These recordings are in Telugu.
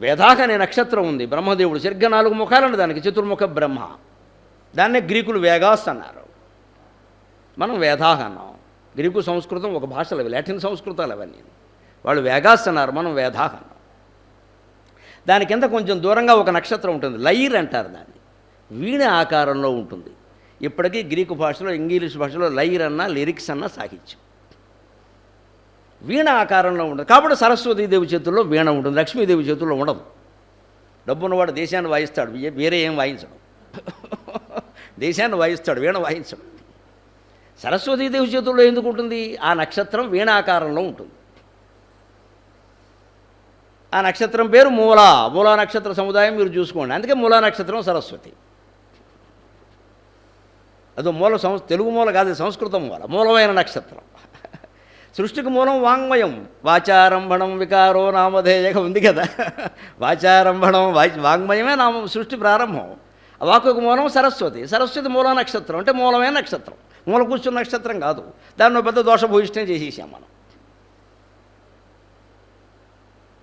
వేదాహ అనే నక్షత్రం ఉంది. బ్రహ్మదేవుడు సరిగ్గా నాలుగు ముఖాలండి దానికి. చతుర్ముఖ బ్రహ్మ. దాన్నే గ్రీకులు వేగాస్ అన్నారు. మనం వేదాహ అన్నాం. గ్రీకు సంస్కృతం ఒక భాషలు అవి లాటిన్ సంస్కృతాలు అవన్నీ. వాళ్ళు వేగాస్ అన్నారు మనం వేదాహ అన్నాం. దాని కింద కొంచెం దూరంగా ఒక నక్షత్రం ఉంటుంది. లైర్ అంటారు దాన్ని. వీణ ఆకారంలో ఉంటుంది. ఇప్పటికీ గ్రీకు భాషలో ఇంగ్లీష్ భాషలో లైర్ అన్న లిరిక్స్ అన్న సాహిత్యం. వీణ ఆకారంలో ఉండదు. కాబట్టి సరస్వతీదేవి చేతుల్లో వీణ ఉంటుంది లక్ష్మీదేవి చేతుల్లో ఉండదు. డబ్బున్నవాడు దేశాన్ని వాయిస్తాడు వేరే ఏం వాయించడు. దేశాన్ని వాయిస్తాడు వీణ వాయించడు. సరస్వతీదేవి చేతుల్లో ఎందుకు ఉంటుంది? ఆ నక్షత్రం వీణాకారంలో ఉంటుంది. ఆ నక్షత్రం పేరు మూలా. మూలా నక్షత్ర సముదాయం మీరు చూసుకోండి. అందుకే మూలా నక్షత్రం సరస్వతి. అదో మూల సంస్ తెలుగు మూల కాదు సంస్కృతం మూల మూలమైన నక్షత్రం. సృష్టికి మూలం వాంగ్మయం. వాచారంభణం వికారో నామధేయక ఉంది కదా. వాచారంభణం వాంగ్మయమే నామం సృష్టి ప్రారంభం. వాకుకు మూలం సరస్వతి. సరస్వతి మూల నక్షత్రం. అంటే మూలమైన నక్షత్రం. మూల కూర్చున్న నక్షత్రం కాదు. దాన్ని పెద్ద దోషభూయిష్టం చేసేసాం మనం.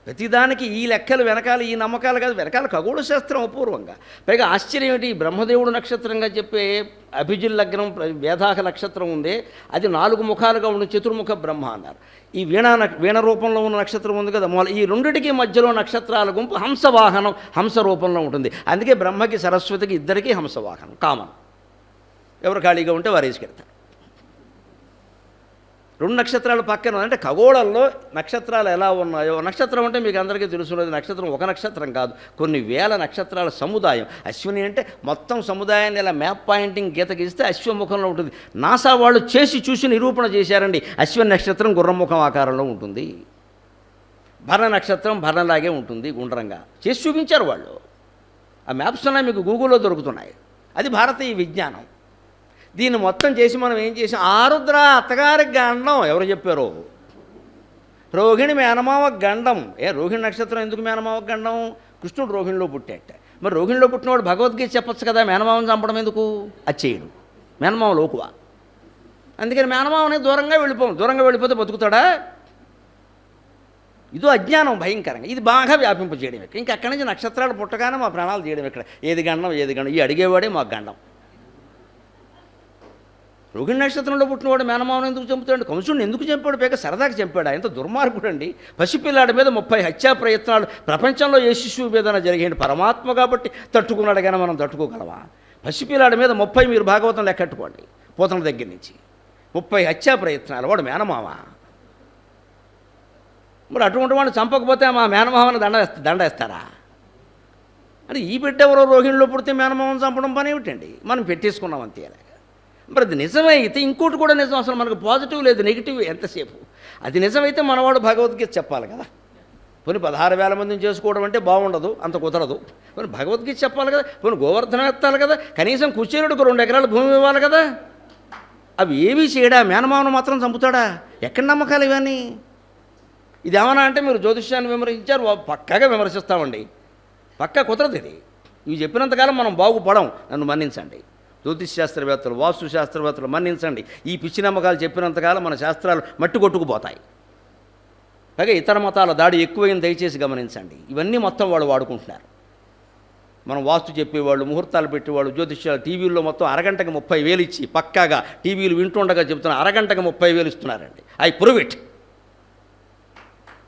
ప్రతిదానికి ఈ లెక్కలు వెనకాల ఈ నమ్మకాలు కాదు వెనకాల ఖగోళ శాస్త్రం అపూర్వంగా. పైగా ఆశ్చర్యం ఏమిటి ఈ బ్రహ్మదేవుడు నక్షత్రంగా చెప్పే అభిజిల్ లగ్నం వేదాహ నక్షత్రం ఉందే. అది నాలుగు ముఖాలుగా ఉన్న చతుర్ముఖ బ్రహ్మ అన్నారు. ఈ వీణ నక్ష- వీణ రూపంలో ఉన్న నక్షత్రం ఉంది కదా మూల ఈ రెండిటికి మధ్యలో నక్షత్రాల గుంపు హంసవాహనం హంస రూపంలో ఉంటుంది. అందుకే బ్రహ్మకి సరస్వతికి ఇద్దరికీ హంసవాహనం కామన్. ఎవరు ఖాళీగా ఉంటే వారు వేసుకెళ్తారు. రెండు నక్షత్రాలు పక్కన అంటే ఖగోళంలో నక్షత్రాలు ఎలా ఉన్నాయో నక్షత్రం అంటే మీకు అందరికీ తెలుసున్నది నక్షత్రం ఒక నక్షత్రం కాదు. కొన్ని వేల నక్షత్రాల సముదాయం. అశ్విని అంటే మొత్తం సముదాయాన్ని ఇలా మ్యాప్ పాయింటింగ్ గీత గీస్తే అశ్వముఖంలో ఉంటుంది. నాసా వాళ్ళు చేసి చూసి నిరూపణ చేశారండి. అశ్విని నక్షత్రం గుర్రముఖం ఆకారంలో ఉంటుంది. భరణ నక్షత్రం భరణలాగే ఉంటుంది గుండ్రంగా. చేసి చూపించారు వాళ్ళు. ఆ మ్యాప్స్ ఉన్నాయి మీకు గూగుల్లో దొరుకుతున్నాయి. అది భారతీయ విజ్ఞానం. దీన్ని మొత్తం చేసి మనం ఏం చేసాం? ఆరుద్ర అత్తగారికి గండం ఎవరు చెప్పారు? రోహిణి మేనమావ గండం. ఏ రోహిణి నక్షత్రం ఎందుకు మేనమావ గండం? కృష్ణుడు రోహిణిలో పుట్టాట మరి రోహిణిలో పుట్టినవాడు భగవద్గీత చెప్పొచ్చు కదా మేనమావని చంపడం ఎందుకు? అది చేయడు. మేనమావ లోకువా. అందుకని మేనమావని దూరంగా వెళ్ళిపోం దూరంగా వెళ్ళిపోతే బతుకుతాడా? ఇదో అజ్ఞానం భయంకరంగా. ఇది బాగా వ్యాపింపజేయడం ఇక్కడ. ఇంకా అక్కడి నుంచి నక్షత్రాలు పుట్టగానే మా ప్రాణాలు చేయడం ఇక్కడ. ఏది గండం ఏది గండం? ఈ అడిగేవాడే మాకు గండం. రోహిణి నక్షత్రంలో పుట్టినవాడు మేనమావను ఎందుకు చంపుతాడు? కంసుడిని ఎందుకు చంపాడు? పేక సరదాకి చంపాడు. ఎంత దుర్మార్గుడు అండి పసిపిల్లాడి మీద ముప్పై హత్యా ప్రయత్నాలు ప్రపంచంలో ఏ శిశువు మీద జరిగింది పరమాత్మ కాబట్టి తట్టుకున్నాడు కానీ మనం తట్టుకోగలమా? పసిపిల్లాడి మీద ముప్పై మీరు భాగవతం లెక్కట్టుకోండి పోతన దగ్గర నుంచి. ముప్పై హత్యా ప్రయత్నాలు. వాడు మేనమావ మరి అటువంటి వాడిని చంపకపోతే మా మేనమావని దండ దండేస్తారా దండ వేస్తారా? అంటే ఈ బిడ్డ ఎవరో రోహిణిలో పుడితే మేనమావని చంపడం పని ఏమిటండి? మనం పెట్టేసుకున్నాం అంతేలే మరి అది నిజమైతే ఇంకోటి కూడా నిజం అసలు మనకు పాజిటివ్ లేదు నెగిటివ్ ఎంతసేపు? అది నిజమైతే మనవాడు భగవద్గీత చెప్పాలి కదా. పోనీ పదహారు వేల మందిని చేసుకోవడం అంటే బాగుండదు అంత కుదరదు. పోనీ భగవద్గీత చెప్పాలి కదా పోనీ గోవర్ధనం ఎత్తాలి కదా కనీసం కుచేరుడికి రెండు ఎకరాల భూమి ఇవ్వాలి కదా. అవి ఏమీ చేయడా? మేనమామను మాత్రం చంపుతాడా? ఎక్కడ నమ్మకాలు ఇవన్నీ? ఇది ఏమన్నా అంటే మీరు జ్యోతిష్యాన్ని విమర్శించారు వా- పక్కాగా విమర్శిస్తామండి. పక్కా కుదరదు ఇది. ఇవి చెప్పినంతకాలం మనం బాగుపడం నన్ను మన్నించండి. జ్యోతిష్ శాస్త్రవేత్తలు వాస్తు శాస్త్రవేత్తలు మన్నించండి. ఈ పిచ్చి నమ్మకాలు చెప్పినంతకాలం మన శాస్త్రాలు మట్టి కొట్టుకుపోతాయి. అలాగే ఇతర మతాల దాడి ఎక్కువైంది దయచేసి గమనించండి. ఇవన్నీ మొత్తం వాళ్ళు వాడుకుంటున్నారు. మనం వాస్తు చెప్పేవాళ్ళు ముహూర్తాలు పెట్టేవాళ్ళు జ్యోతిష్యాలు టీవీల్లో మొత్తం అరగంటకి ముప్పై వేలు ఇచ్చి పక్కాగా టీవీలు వింటుండగా చెప్తున్న అరగంటకు ముప్పై వేలు ఇస్తున్నారండి. I prove it.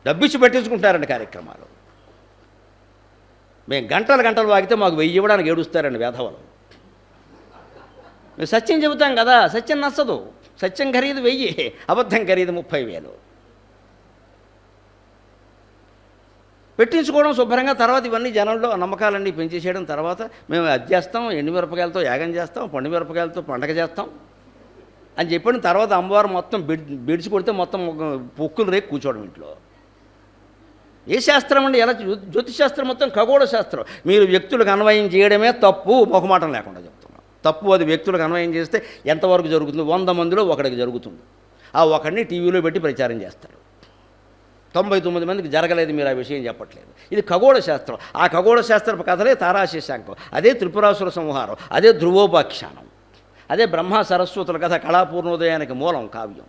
డబ్బిచ్చి పెట్టించుకుంటారండి కార్యక్రమాలు. మేము గంటలు గంటలు వాగితే మాకు వెయ్యి ఇవ్వడానికి ఏడుస్తారండి వేధవలు మేము సత్యం చెబుతాం కదా సత్యం నచ్చదు. సత్యం ఖరీదు వెయ్యి అబద్ధం ఖరీదు ముప్పై వేలు. పెట్టించుకోవడం శుభ్రంగా తర్వాత ఇవన్నీ జనంలో నమ్మకాలన్నీ పెంచేసేయడం తర్వాత మేము అది చేస్తాం ఎండుమిరపకాయలతో యాగం చేస్తాం పండు మిరపకాయలతో పండగ చేస్తాం. అని చెప్పిన తర్వాత అమ్మవారు మొత్తం బిడ్ బిడిచి కొడితే మొత్తం పొక్కులు రేపు కూర్చోవడం ఇంట్లో. ఏ శాస్త్రం అండి? ఎలా జ్యో- జ్యోతిష్ శాస్త్రం మొత్తం ఖగోళ శాస్త్రం. మీరు వ్యక్తులకు అన్వయం చేయడమే తప్పు మొహమాటం లేకుండా చెప్తున్నాం తప్పు అది వ్యక్తులకు అన్వయం చేస్తే ఎంతవరకు జరుగుతుంది? వంద మందిలో ఒకడికి జరుగుతుంది. ఆ ఒకడిని టీవీలో పెట్టి ప్రచారం చేస్తారు తొంభై తొమ్మిది మందికి జరగలేదు మీరు ఆ విషయం చెప్పట్లేదు. ఇది ఖగోళ శాస్త్రం. ఆ ఖగోళ శాస్త్ర కథలే తారాశీశాంకం అదే త్రిపురాసుర సంహారం. అదే ధ్రువోపాఖ్యానం. అదే బ్రహ్మ సరస్వతుల కథ కళాపూర్ణోదయానికి మూలం కావ్యం.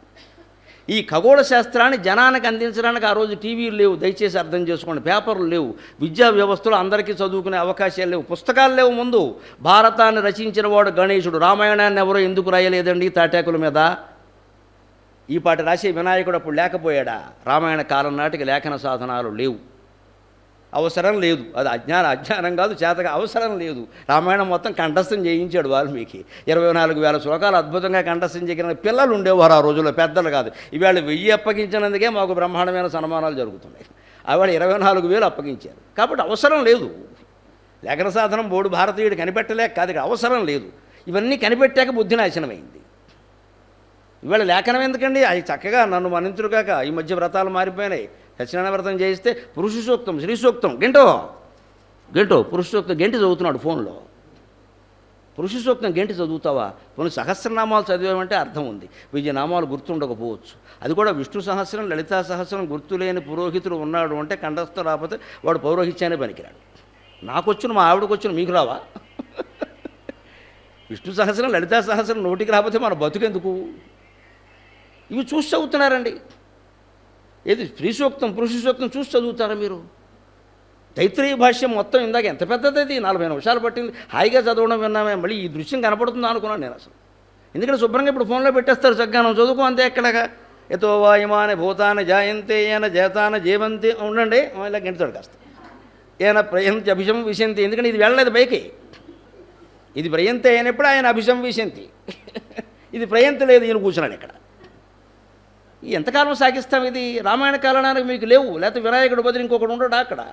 ఈ ఖగోళ శాస్త్రాన్ని జనానికి అందించడానికి ఆ రోజు టీవీలు లేవు. దయచేసి అర్థం చేసుకోండి. పేపర్లు లేవు. విద్యా వ్యవస్థలో అందరికీ చదువుకునే అవకాశాలు లేవు. పుస్తకాలు లేవు ముందు. భారతాన్ని రచించిన వాడు గణేశుడు. రామాయణాన్ని ఎవరో ఎందుకు రాయలేదండి తాటాకుల మీద? ఈ పాట రాసే వినాయకుడు అప్పుడు లేకపోయాడా? రామాయణ కాలం నాటికి లేఖన సాధనాలు లేవు. అవసరం లేదు. అది అజ్ఞానం అజ్ఞానం కాదు చేతగా అవసరం లేదు. రామాయణం మొత్తం కంఠస్థం చేయించాడు వాల్మీకి ఇరవై నాలుగు వేల శ్లోకాలు అద్భుతంగా కంఠస్థం చేయగలిగిన పిల్లలు ఉండేవారు ఆ రోజుల్లో పెద్దలు కాదు. ఇవాళ వెయ్యి అప్పగించినందుకే మాకు బ్రహ్మాండమైన సన్మానాలు జరుగుతున్నాయి. ఆవిడ ఇరవై నాలుగు వేలు అప్పగించారు. కాబట్టి అవసరం లేదు. లేఖన సాధనం బోర్డు భారతీయుడు కనిపెట్టలేక కాదు అవసరం లేదు. ఇవన్నీ కనిపెట్టాక బుద్ధి నాశనమైంది ఇవాళ లేఖనం ఎందుకండి? అది చక్కగా నన్ను మన్నించురుగాక ఈ మధ్య వ్రతాలు మారిపోయినాయి. సత్యనారాయణ వ్రతం చేయిస్తే పురుష సూక్తం శ్రీ సూక్తం గెంటో? గెంటో పురుష సూక్తం గెంటి చదువుతున్నాడు ఫోన్లో. పురుష సూక్తం గెంటి చదువుతావా? కొన్ని సహస్రనామాలు చదివామంటే అర్థం ఉంది. విజయనామాలు నామాలు గుర్తుండకపోవచ్చు. అది కూడా విష్ణు సహస్రం లలితా సహస్రం గుర్తులేని పురోహితుడు ఉన్నాడు అంటే కంఠస్థం రాకపోతే వాడు పౌరోహిత్యాన్ని పనికిరాడు. నాకు వచ్చిన మా ఆవిడకు వచ్చిన మీకు రావా? విష్ణు సహస్రం లలితా సహస్రం నోటికి రాకపోతే మన బతుకెందుకు? ఇవి చూసి చదువుతున్నారండి. ఏది స్త్రీ సూక్తం పురుష సూక్తం చూసి చదువుతారా మీరు? తైత్రీయ భాష్యం మొత్తం ఇందాక ఎంత పెద్దది అది? నలభై నిమిషాలు పట్టింది. హాయిగా చదవడం విన్నామే. మళ్ళీ ఈ దృశ్యం కనపడుతుందా అనుకున్నాను నేను అసలు. ఎందుకంటే శుభ్రంగా ఇప్పుడు ఫోన్లో పెట్టేస్తారు చక్కగా. చదువుకో అంతే ఎక్కడగా? ఎతో వాయుమాన భూతాన జాయంతే ఏన జేతాన జీవంతి. ఉండండి. ఇలా గెంటుతాడు కాస్త. ఏన ప్రయంతి అభిషం విశంతి. ఎందుకంటే ఇది వెళ్ళలేదు పైకి. ఇది ప్రయంతి అయినప్పుడు ఆయన అభిషం విశంతి. ఇది ప్రయంతి లేదు ఈయన కూర్చున్నాడు ఇక్కడ. ఎంతకాలం సాగిస్తాం ఇది? రామాయణ కాలానికి మీకు లేవు. లేకపోతే వినాయకుడు బదులు ఇంకొకటి ఉండడు అక్కడ?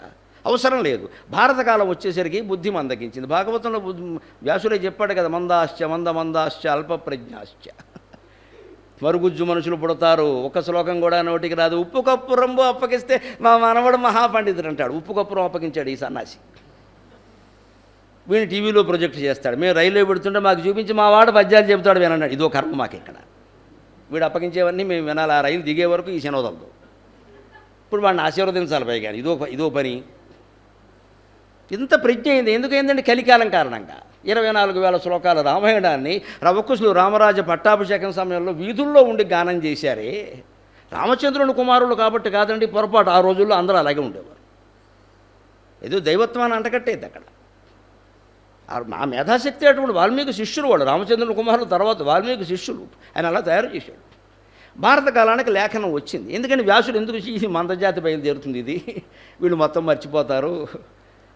అవసరం లేదు. భారత కాలం వచ్చేసరికి బుద్ధి మందగించింది. భాగవతంలో వ్యాసులే చెప్పాడు కదా మందాశ్చ మంద మందాశ్చ అల్ప ప్రజ్ఞాశ్చ. మరుగుజ్జు మనుషులు పుడతారు. ఒక్క శ్లోకం కూడా నోటికి రాదు. ఉప్పు కప్పు రంబు అప్పగిస్తే మా మనవడు మహాపండితుడు అంటాడు. ఉప్పు కప్పురం అప్పగించాడు ఈ సన్నాసి. వీడిని టీవీలో ప్రొజెక్ట్ చేస్తాడు. మేము రైల్లో పెడుతుంటే మాకు చూపించి మా వాడు పద్యాలు చెబుతాడు వినన్నాడు ఇదో కర్మ మాకు ఇక్కడ. వీడు అప్పగించేవన్నీ మేము వినాలి. ఆ రైలు దిగే వరకు ఈ శనోదలదు ఇప్పుడు వాడిని ఆశీర్వదించాలి పైగా. ఇదో ఇదో పని. ఇంత ప్రజ్ఞ అయింది. ఎందుకైందండి కలికాలం కారణంగా. ఇరవై నాలుగు వేల శ్లోకాల రామాయణాన్ని రవకుశులు రామరాజ పట్టాభిషేకం సమయంలో వీధుల్లో ఉండి గానం చేశారే. రామచంద్రుని కుమారులు కాబట్టి కాదండి పొరపాటు. ఆ రోజుల్లో అందరూ అలాగే ఉండేవారు. ఏదో దైవత్వాన్ని అంటకట్టేది అక్కడ. ఆ- మా మేధాశక్తి అటువంటి వాల్మీకి శిష్యులు వాళ్ళు రామచంద్రుని కుమారుల తర్వాత వాల్మీకి శిష్యులు. ఆయన అలా తయారు చేశాడు. భారత కాలానికి లేఖనం వచ్చింది. ఎందుకని వ్యాసుడు ఎందుకు ఇది మందజాతి బయలుదేరుతుంది ఇది. వీళ్ళు మొత్తం మర్చిపోతారు.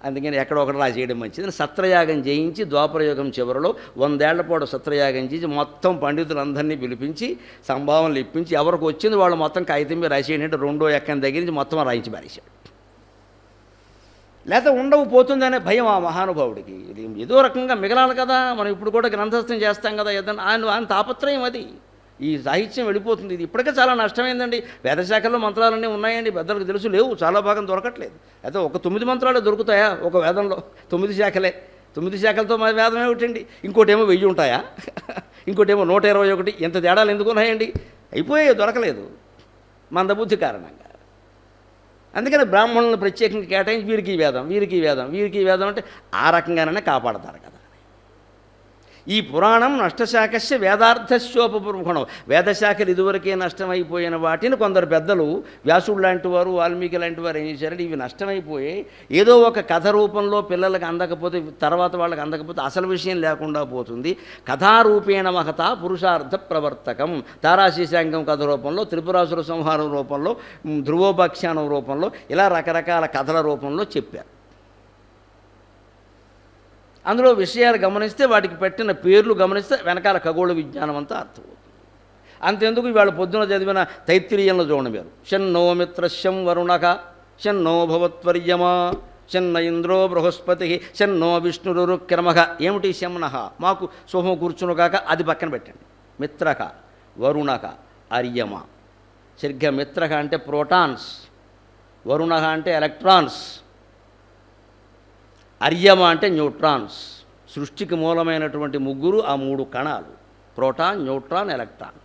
అందుకని ఎక్కడో ఒకటి రాసేయడం మంచిది. సత్రయాగం చేయించి ద్వాపరయోగం చివరిలో వందేళ్ళ పాటు సత్రయాగం చేసి మొత్తం పండితులందరినీ పిలిపించి సంభావనలు ఇప్పించి ఎవరికి వచ్చింది వాళ్ళు మొత్తం కాగితం మీద రాసేయండి రెండో ఎక్కని దగ్గర నుంచి మొత్తం రాయించి పారేశాడు. లేకపోతే ఉండవు పోతుందనే భయం ఆ మహానుభావుడికి. ఇది ఏదో రకంగా మిగలాలి కదా మనం ఇప్పుడు కూడా గ్రంథస్థం చేస్తాం కదా ఏదన్నా ఆయన ఆయన తాపత్రయం అది. ఈ సాహిత్యం వెళ్ళిపోతుంది. ఇది ఇప్పటికే చాలా నష్టమైందండి. వేదశాఖల్లో మంత్రాలన్నీ ఉన్నాయండి. పెద్దలకు తెలుసు లేవు చాలా భాగం దొరకట్లేదు. అయితే ఒక తొమ్మిది మంత్రాలు దొరుకుతాయా ఒక వేదంలో? తొమ్మిది శాఖలే. తొమ్మిది శాఖలతో మా వేదం ఏమిటండి? ఇంకోటేమో వెయ్యి ఉంటాయా? ఇంకోటేమో నూట ఇరవై ఒకటి. ఎంత తేడాలు ఎందుకు ఉన్నాయండి? అయిపోయాయి దొరకలేదు. మందబుద్ధి కారణంగా. అందుకని బ్రాహ్మణులను ప్రత్యేకంగా కేటాయించి వీరికి వేదం వీరికి వేదం వీరికి వేదం అంటే ఆ రకంగానే కాపాడతారు కదా. ఈ పురాణం నష్టశాఖస్య వేదార్థస్యోపపురుషణం వేదశాఖలు ఇదివరకే నష్టమైపోయిన వాటిని కొందరు పెద్దలు వ్యాసుడు లాంటి వారు వాల్మీకి లాంటి వారు ఏం చేశారంటే ఇవి నష్టమైపోయి ఏదో ఒక కథ రూపంలో పిల్లలకు అందకపోతే తర్వాత వాళ్ళకి అందకపోతే అసలు విషయం లేకుండా పోతుంది. కథారూపేణ మహత పురుషార్థ ప్రవర్తకం. తారాశీశాంగం కథ రూపంలో త్రిపురాసుర సంహారం రూపంలో ధ్రువోపాఖ్యానం రూపంలో ఇలా రకరకాల కథల రూపంలో చెప్పారు. అందులో విషయాలు గమనిస్తే వాటికి పెట్టిన పేర్లు గమనిస్తే వెనకాల ఖగోళ విజ్ఞానం అంతా అర్థమవుతుంది. అంతెందుకు ఇవాళ పొద్దున చదివిన తైత్తిరీయంలో చూడండి మీరు. షన్నో మిత్రశం వరుణక షన్నో భవత్వర్యమా చిన్న ఇంద్రో బృహస్పతి షన్నో విష్ణురుక్రమక ఏమిటి శమనహ మాకు శుభం కూర్చును కాక అది పక్కన పెట్టండి. మిత్రక వరుణక అర్యమ. సరిగ్గా మిత్రక అంటే ప్రోటాన్స్. వరుణక అంటే ఎలక్ట్రాన్స్. అర్యమ అంటే న్యూట్రాన్స్. సృష్టికి మూలమైనటువంటి ముగ్గురు ఆ మూడు కణాలు. Proton neutron electron.